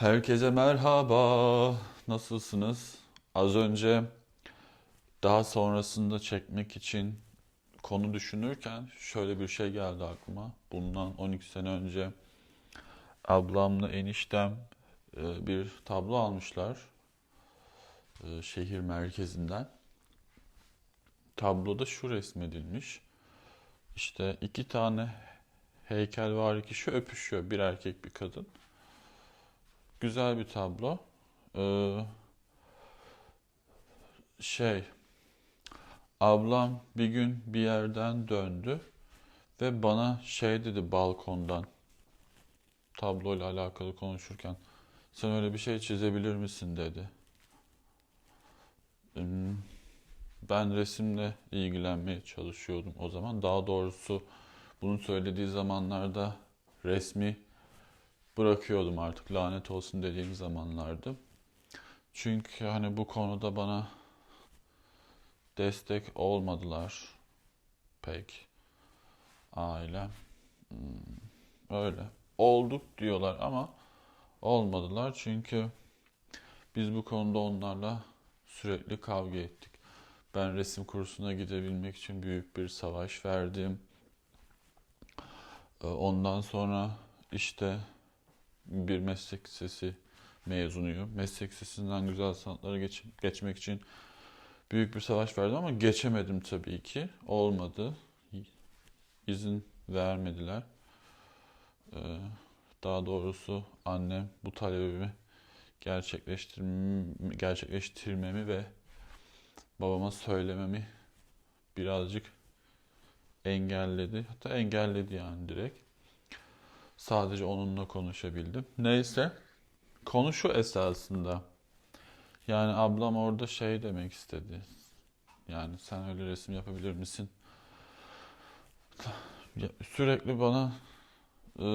Herkese merhaba. Nasılsınız? Az önce daha sonrasında çekmek için konu düşünürken şöyle bir şey geldi aklıma. Bundan 12 sene önce ablamla eniştem e, bir tablo almışlar e, şehir merkezinden. Tabloda şu resmedilmiş. İşte iki tane heykel var kişi öpüşüyor. Bir erkek bir kadın. Güzel bir tablo. Ee, şey, ablam bir gün bir yerden döndü ve bana şey dedi balkondan tabloyla alakalı konuşurken sen öyle bir şey çizebilir misin dedi. Hmm, Ben resimle ilgilenmeye çalışıyordum o zaman. Daha doğrusu bunu söylediği zamanlarda resmi bırakıyordum artık lanet olsun dediğim zamanlardı. Çünkü hani bu konuda bana destek olmadılar pek ailem. Hmm, öyle. Olduk diyorlar ama olmadılar çünkü biz bu konuda onlarla sürekli kavga ettik. Ben resim kursuna gidebilmek için büyük bir savaş verdim. Ee, Ondan sonra işte bir meslek lisesi mezunuyum. Meslek lisesinden güzel sanatlara geç- geçmek için büyük bir savaş verdim ama geçemedim tabii ki. Olmadı. İzin vermediler. Ee, Daha doğrusu annem bu talebimi gerçekleştirm gerçekleştirmemi ve babama söylememi birazcık engelledi. Hatta engelledi yani direkt. Sadece onunla konuşabildim. Neyse. Konu şu esasında. Yani ablam orada şey demek istedi. Yani sen öyle resim yapabilir misin? Sürekli bana e,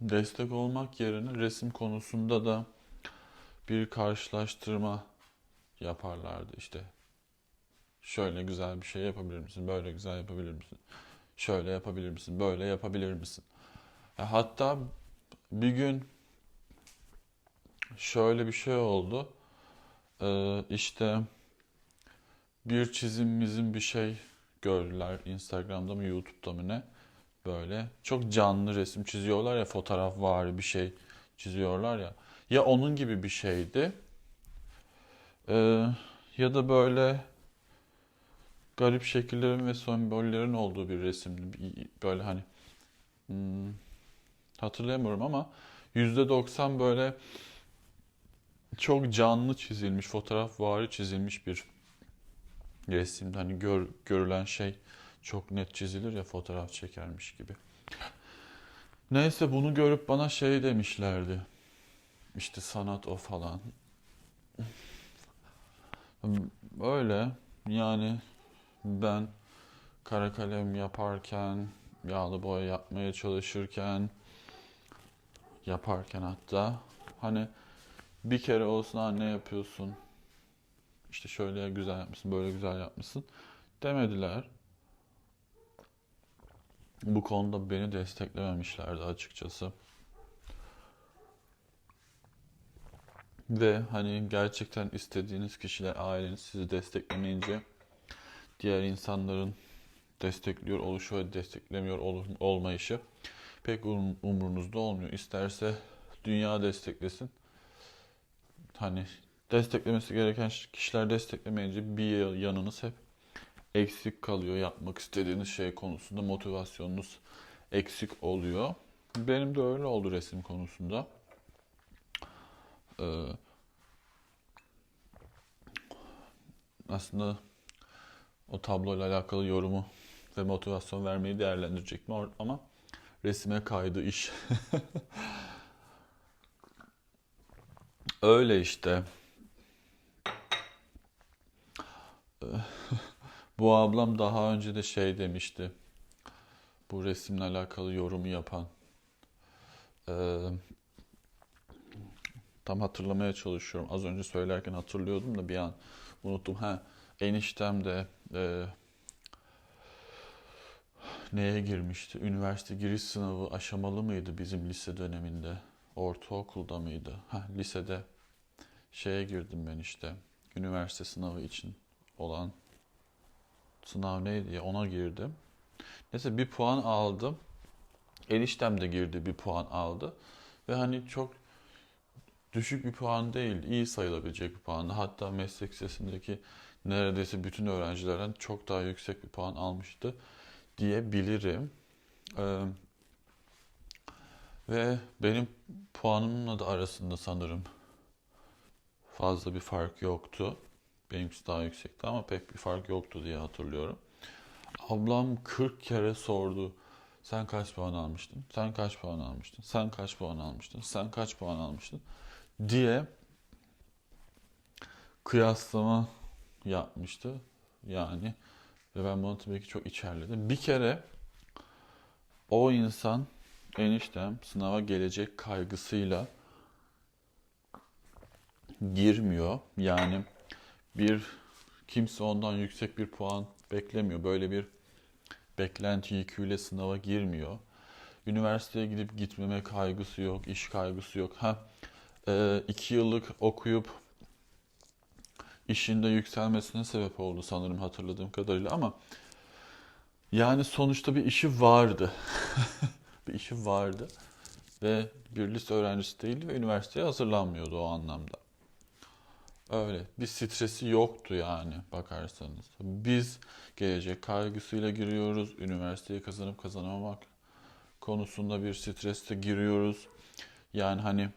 destek olmak yerine resim konusunda da bir karşılaştırma yaparlardı. İşte şöyle güzel bir şey yapabilir misin? Böyle güzel yapabilir misin? Şöyle yapabilir misin? Böyle yapabilir misin? Ya hatta bir gün şöyle bir şey oldu. Ee, işte bir çizimimizin bir şey gördüler Instagram'da mı YouTube'da mı ne? Böyle çok canlı resim çiziyorlar ya fotoğraf var bir şey çiziyorlar ya. Ya onun gibi bir şeydi. Ee, ya da böyle garip şekillerin ve sembollerin olduğu bir resimdi. Böyle hani hmm, hatırlayamıyorum ama %90 böyle çok canlı çizilmiş, fotoğraf vari çizilmiş bir resimdi. Hani gör, görülen şey çok net çizilir ya fotoğraf çekermiş gibi. Neyse bunu görüp bana şey demişlerdi. İşte sanat o falan. Öyle yani ben kara kalem yaparken, yağlı boya yapmaya çalışırken, yaparken hatta hani bir kere olsun anne yapıyorsun. İşte şöyle güzel yapmışsın, böyle güzel yapmışsın demediler. Bu konuda beni desteklememişlerdi açıkçası. Ve hani gerçekten istediğiniz kişiler aileniz sizi desteklemeyince diğer insanların destekliyor oluşu ve desteklemiyor ol- olmayışı pek um- umrunuzda olmuyor. İsterse dünya desteklesin. Hani desteklemesi gereken kişiler desteklemeyince bir yanınız hep eksik kalıyor. Yapmak istediğiniz şey konusunda motivasyonunuz eksik oluyor. Benim de öyle oldu resim konusunda. Ee, aslında o tabloyla alakalı yorumu ve motivasyon vermeyi değerlendirecektim or- ama resime kaydı iş. Öyle işte. Bu ablam daha önce de şey demişti. Bu resimle alakalı yorumu yapan. Ee, tam hatırlamaya çalışıyorum. Az önce söylerken hatırlıyordum da bir an unuttum. Ha, eniştem de e, neye girmişti? Üniversite giriş sınavı aşamalı mıydı bizim lise döneminde? Ortaokulda mıydı? Ha, lisede şeye girdim ben işte. Üniversite sınavı için olan sınav neydi ya ona girdim. Neyse bir puan aldım. Eniştem de girdi bir puan aldı. Ve hani çok düşük bir puan değil, iyi sayılabilecek bir puandı. Hatta meslek lisesindeki neredeyse bütün öğrencilerden çok daha yüksek bir puan almıştı diyebilirim. Ee, ve benim puanımla da arasında sanırım fazla bir fark yoktu. Benimkisi daha yüksekti ama pek bir fark yoktu diye hatırlıyorum. Ablam 40 kere sordu. Sen kaç puan almıştın? Sen kaç puan almıştın? Sen kaç puan almıştın? Sen kaç puan almıştın? diye kıyaslama yapmıştı. Yani ve ben bunu tabii ki çok içerledim. Bir kere o insan eniştem sınava gelecek kaygısıyla girmiyor. Yani bir kimse ondan yüksek bir puan beklemiyor. Böyle bir beklenti yüküyle sınava girmiyor. Üniversiteye gidip gitmeme kaygısı yok, iş kaygısı yok. Ha, e, iki yıllık okuyup işinde yükselmesine sebep oldu sanırım hatırladığım kadarıyla ama yani sonuçta bir işi vardı. bir işi vardı ve bir lise öğrencisi değildi ve üniversiteye hazırlanmıyordu o anlamda. Öyle bir stresi yoktu yani bakarsanız. Biz gelecek kaygısıyla giriyoruz. Üniversiteyi kazanıp kazanamamak konusunda bir streste giriyoruz. Yani hani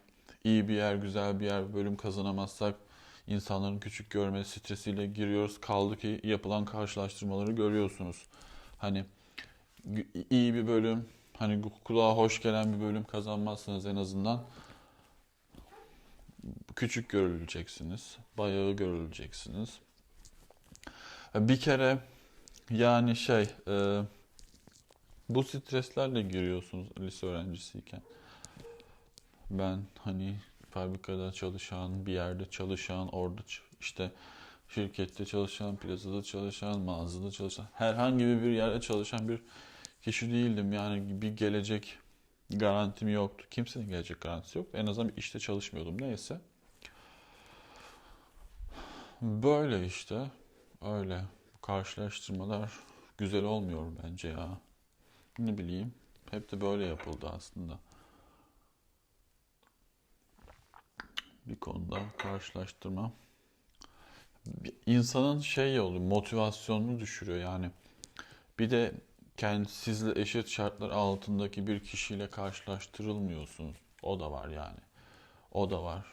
iyi bir yer, güzel bir yer, bölüm kazanamazsak insanların küçük görme stresiyle giriyoruz. Kaldı ki yapılan karşılaştırmaları görüyorsunuz. Hani iyi bir bölüm, hani kulağa hoş gelen bir bölüm kazanmazsanız en azından küçük görüleceksiniz. Bayağı görüleceksiniz. Bir kere yani şey e, bu streslerle giriyorsunuz lise öğrencisiyken. Ben hani fabrikada çalışan, bir yerde çalışan, orada işte şirkette çalışan, plazada çalışan, mağazada çalışan, herhangi bir yerde çalışan bir kişi değildim. Yani bir gelecek garantim yoktu. Kimsenin gelecek garantisi yoktu. En azından bir işte çalışmıyordum. Neyse. Böyle işte. Öyle. Karşılaştırmalar güzel olmuyor bence ya. Ne bileyim. Hep de böyle yapıldı aslında. Bir konuda karşılaştırma. İnsanın şey oluyor, motivasyonunu düşürüyor yani. Bir de kendisizle eşit şartlar altındaki bir kişiyle karşılaştırılmıyorsunuz. O da var yani. O da var.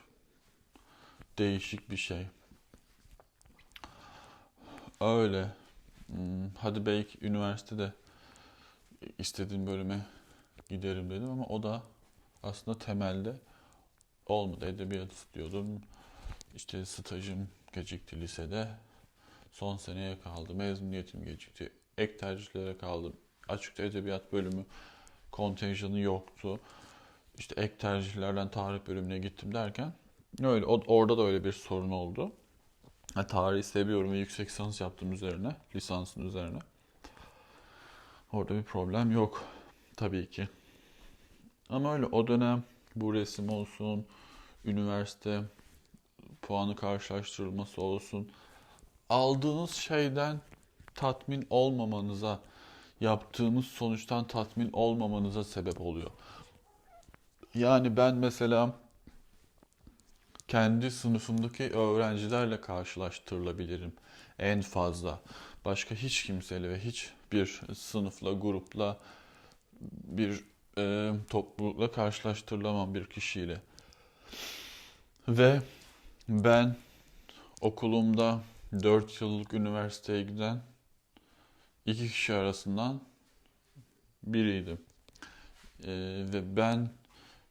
Değişik bir şey. Öyle. Hmm, hadi belki üniversitede istediğim bölüme giderim dedim ama o da aslında temelde olmadı. Edebiyat istiyordum. İşte stajım gecikti lisede. Son seneye kaldı. Mezuniyetim gecikti. Ek tercihlere kaldım. Açıkta edebiyat bölümü kontenjanı yoktu. İşte ek tercihlerden tarih bölümüne gittim derken öyle orada da öyle bir sorun oldu. Yani tarihi seviyorum ve yüksek lisans yaptım üzerine, lisansın üzerine. Orada bir problem yok tabii ki. Ama öyle o dönem bu resim olsun, üniversite puanı karşılaştırılması olsun. Aldığınız şeyden tatmin olmamanıza, yaptığınız sonuçtan tatmin olmamanıza sebep oluyor. Yani ben mesela kendi sınıfımdaki öğrencilerle karşılaştırılabilirim en fazla. Başka hiç kimseyle ve hiçbir sınıfla, grupla, bir e, toplulukla karşılaştırılamam bir kişiyle. Ve ben okulumda 4 yıllık üniversiteye giden iki kişi arasından biriydim. Ee, ve ben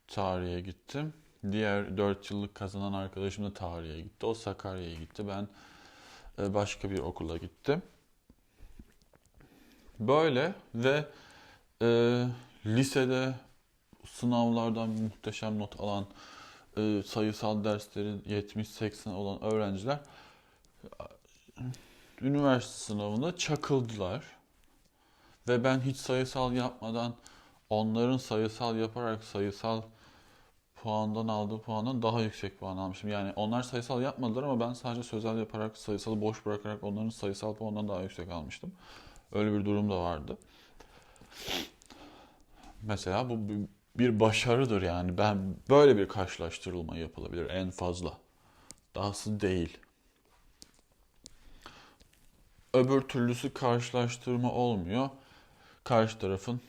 tarihe gittim. Diğer 4 yıllık kazanan arkadaşım da tarihe gitti. O Sakarya'ya gitti. Ben e, başka bir okula gittim. Böyle ve e, lisede sınavlardan muhteşem not alan e, sayısal derslerin 70-80 olan öğrenciler üniversite sınavında çakıldılar. Ve ben hiç sayısal yapmadan onların sayısal yaparak sayısal puandan aldığı puandan daha yüksek puan almışım. Yani onlar sayısal yapmadılar ama ben sadece sözel yaparak sayısalı boş bırakarak onların sayısal puandan daha yüksek almıştım. Öyle bir durum da vardı. Mesela bu bir başarıdır yani. Ben böyle bir karşılaştırılma yapılabilir en fazla. Dahası değil. Öbür türlüsü karşılaştırma olmuyor. Karşı tarafın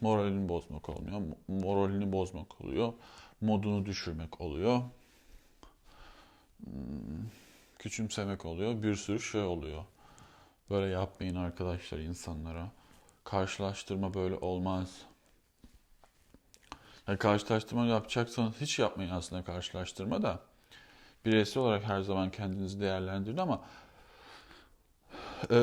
moralini bozmak olmuyor. Moralini bozmak oluyor. Modunu düşürmek oluyor. Hmm, küçümsemek oluyor. Bir sürü şey oluyor. Böyle yapmayın arkadaşlar insanlara. Karşılaştırma böyle olmaz. Yani karşılaştırma yapacaksanız hiç yapmayın aslında karşılaştırma da. Bireysel olarak her zaman kendinizi değerlendirin ama e,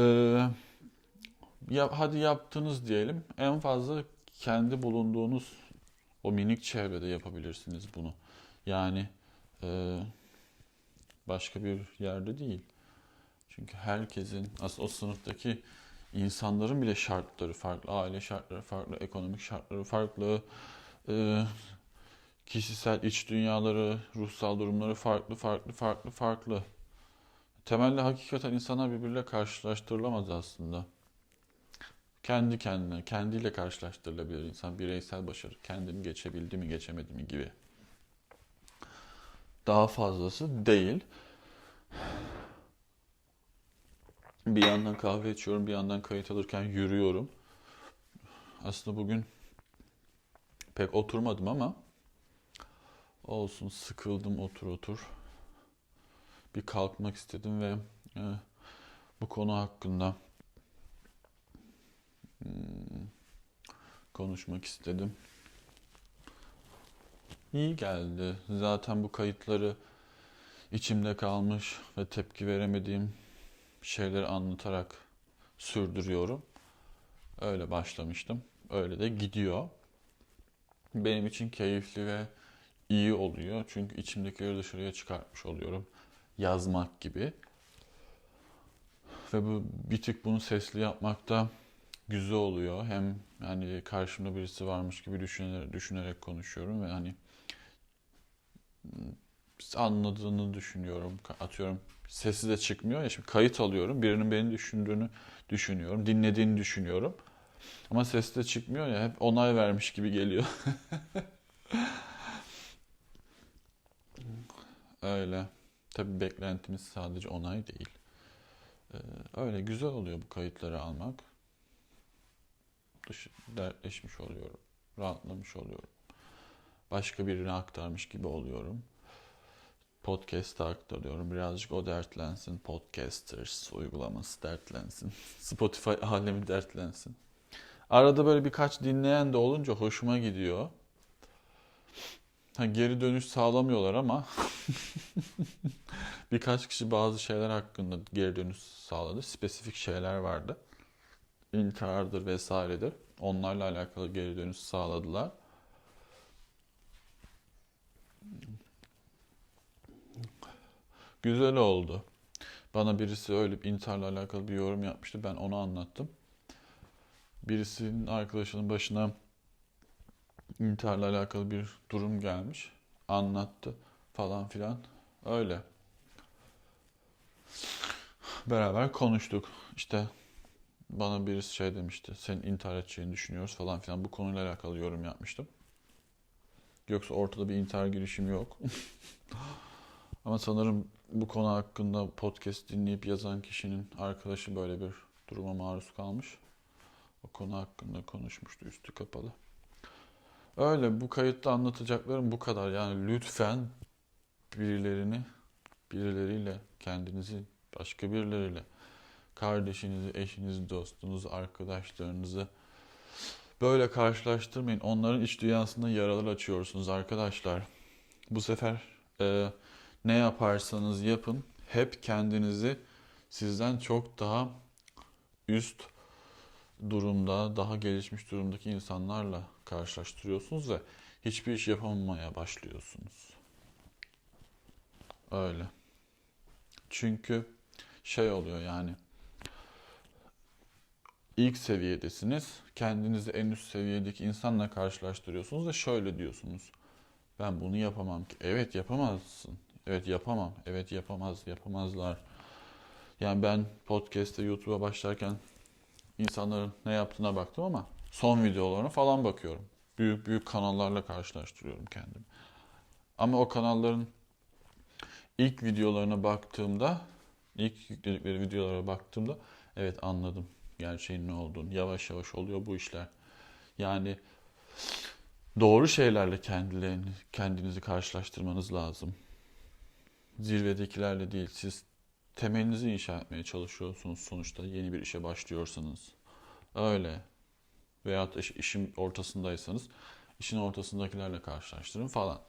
ya, hadi yaptınız diyelim. En fazla kendi bulunduğunuz o minik çevrede yapabilirsiniz bunu. Yani e, başka bir yerde değil. Çünkü herkesin, aslında o sınıftaki insanların bile şartları farklı, aile şartları farklı, ekonomik şartları farklı, e, kişisel iç dünyaları, ruhsal durumları farklı, farklı, farklı, farklı. Temelde hakikaten insanlar birbiriyle karşılaştırılamaz aslında. Kendi kendine, kendiyle karşılaştırılabilir insan. Bireysel başarı, kendini geçebildi mi, geçemedi mi gibi. Daha fazlası değil. Bir yandan kahve içiyorum, bir yandan kayıt alırken yürüyorum. Aslında bugün pek oturmadım ama olsun sıkıldım otur otur. Bir kalkmak istedim ve e, bu konu hakkında hmm, konuşmak istedim. İyi geldi. Zaten bu kayıtları içimde kalmış ve tepki veremediğim şeyleri anlatarak sürdürüyorum. Öyle başlamıştım. Öyle de gidiyor. Benim için keyifli ve iyi oluyor. Çünkü içimdekileri dışarıya çıkartmış oluyorum. Yazmak gibi. Ve bu bir tık bunu sesli yapmak da güzel oluyor. Hem yani karşımda birisi varmış gibi düşünerek, düşünerek konuşuyorum ve hani anladığını düşünüyorum. Atıyorum sesi de çıkmıyor ya şimdi kayıt alıyorum. Birinin beni düşündüğünü düşünüyorum. Dinlediğini düşünüyorum. Ama ses de çıkmıyor ya hep onay vermiş gibi geliyor. Öyle. Tabii beklentimiz sadece onay değil. Ee, öyle güzel oluyor bu kayıtları almak. Dış, dertleşmiş oluyorum. Rahatlamış oluyorum. Başka birine aktarmış gibi oluyorum. Podcast'a aktarıyorum. Birazcık o dertlensin. Podcasters uygulaması dertlensin. Spotify alemi dertlensin. Arada böyle birkaç dinleyen de olunca hoşuma gidiyor. Ha, geri dönüş sağlamıyorlar ama birkaç kişi bazı şeyler hakkında geri dönüş sağladı. Spesifik şeyler vardı. İntihardır vesairedir. Onlarla alakalı geri dönüş sağladılar. Güzel oldu. Bana birisi öyle bir intiharla alakalı bir yorum yapmıştı. Ben onu anlattım. Birisinin arkadaşının başına intiharla alakalı bir durum gelmiş. Anlattı falan filan. Öyle. Beraber konuştuk. İşte bana birisi şey demişti. Senin intihar edeceğini düşünüyoruz falan filan. Bu konuyla alakalı yorum yapmıştım. Yoksa ortada bir intihar girişimi yok. Ama sanırım bu konu hakkında podcast dinleyip yazan kişinin arkadaşı böyle bir duruma maruz kalmış. O konu hakkında konuşmuştu üstü kapalı. Öyle bu kayıtta anlatacaklarım bu kadar. Yani lütfen birilerini birileriyle kendinizi başka birileriyle kardeşinizi, eşinizi, dostunuzu, arkadaşlarınızı böyle karşılaştırmayın. Onların iç dünyasında yaralar açıyorsunuz arkadaşlar. Bu sefer e, ne yaparsanız yapın hep kendinizi sizden çok daha üst durumda, daha gelişmiş durumdaki insanlarla karşılaştırıyorsunuz ve hiçbir iş yapamamaya başlıyorsunuz. Öyle. Çünkü şey oluyor yani ilk seviyedesiniz. Kendinizi en üst seviyedeki insanla karşılaştırıyorsunuz ve şöyle diyorsunuz. Ben bunu yapamam ki. Evet yapamazsın. Evet yapamam. Evet yapamaz. Yapamazlar. Yani ben podcast'te YouTube'a başlarken insanların ne yaptığına baktım ama son videolarına falan bakıyorum. Büyük büyük kanallarla karşılaştırıyorum kendimi. Ama o kanalların ilk videolarına baktığımda, ilk yükledikleri videolara baktığımda evet anladım gerçeğin ne olduğunu. Yavaş yavaş oluyor bu işler. Yani doğru şeylerle kendilerini, kendinizi karşılaştırmanız lazım. Zirvedekilerle değil. Siz temelinizi inşa etmeye çalışıyorsunuz sonuçta yeni bir işe başlıyorsanız. Öyle. Veyahut iş, işin ortasındaysanız işin ortasındakilerle karşılaştırın falan.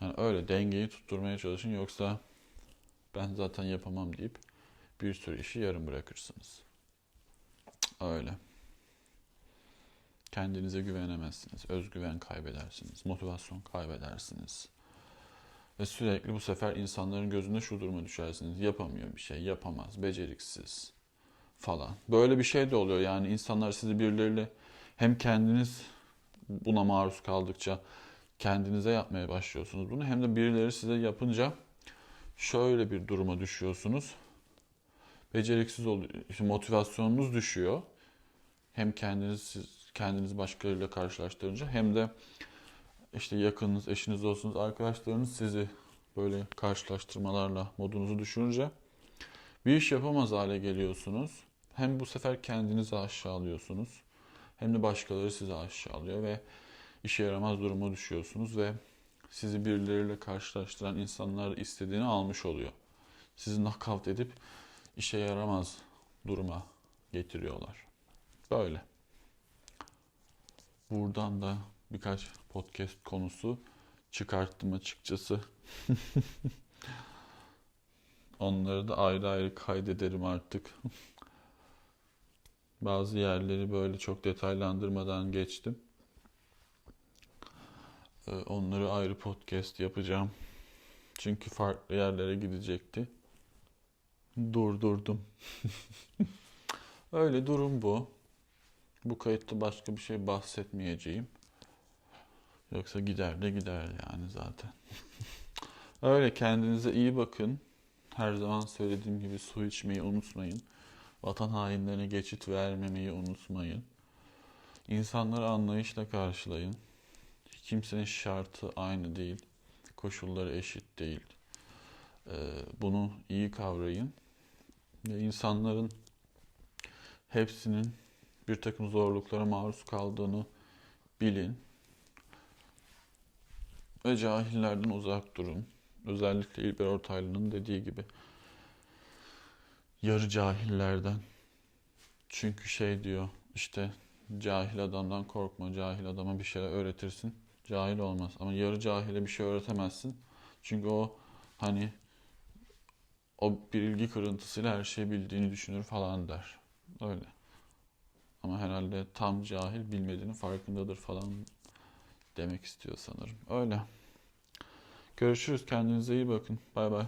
Yani öyle dengeyi tutturmaya çalışın yoksa ben zaten yapamam deyip bir sürü işi yarım bırakırsınız. Öyle. Kendinize güvenemezsiniz. Özgüven kaybedersiniz. Motivasyon kaybedersiniz. Ve sürekli bu sefer insanların gözünde şu duruma düşersiniz. Yapamıyor bir şey, yapamaz, beceriksiz falan. Böyle bir şey de oluyor. Yani insanlar sizi birileriyle hem kendiniz buna maruz kaldıkça kendinize yapmaya başlıyorsunuz bunu. Hem de birileri size yapınca şöyle bir duruma düşüyorsunuz. Beceriksiz oluyor. İşte motivasyonunuz düşüyor. Hem kendiniz kendiniz başkalarıyla karşılaştırınca hem de işte yakınınız, eşiniz olsunuz, arkadaşlarınız sizi böyle karşılaştırmalarla modunuzu düşürünce bir iş yapamaz hale geliyorsunuz. Hem bu sefer kendinizi aşağılıyorsunuz hem de başkaları sizi aşağılıyor ve işe yaramaz duruma düşüyorsunuz ve sizi birileriyle karşılaştıran insanlar istediğini almış oluyor. Sizi nakavt edip işe yaramaz duruma getiriyorlar. Böyle. Buradan da birkaç podcast konusu çıkarttım açıkçası. Onları da ayrı ayrı kaydederim artık. Bazı yerleri böyle çok detaylandırmadan geçtim. Ee, Onları ayrı podcast yapacağım. Çünkü farklı yerlere gidecekti. Durdurdum. Öyle durum bu. Bu kayıtta başka bir şey bahsetmeyeceğim. Yoksa gider de gider yani zaten. Öyle kendinize iyi bakın. Her zaman söylediğim gibi su içmeyi unutmayın. Vatan hainlerine geçit vermemeyi unutmayın. İnsanları anlayışla karşılayın. Kimsenin şartı aynı değil. Koşulları eşit değil. Ee, bunu iyi kavrayın. Ve insanların hepsinin bir takım zorluklara maruz kaldığını bilin. Ve cahillerden uzak durun. Özellikle İlber Ortaylı'nın dediği gibi yarı cahillerden. Çünkü şey diyor işte cahil adamdan korkma. Cahil adama bir şeyler öğretirsin. Cahil olmaz. Ama yarı cahile bir şey öğretemezsin. Çünkü o hani o bilgi kırıntısıyla her şeyi bildiğini düşünür falan der. Öyle. Ama herhalde tam cahil bilmediğinin farkındadır falan demek istiyor sanırım. Öyle. Görüşürüz. Kendinize iyi bakın. Bay bay.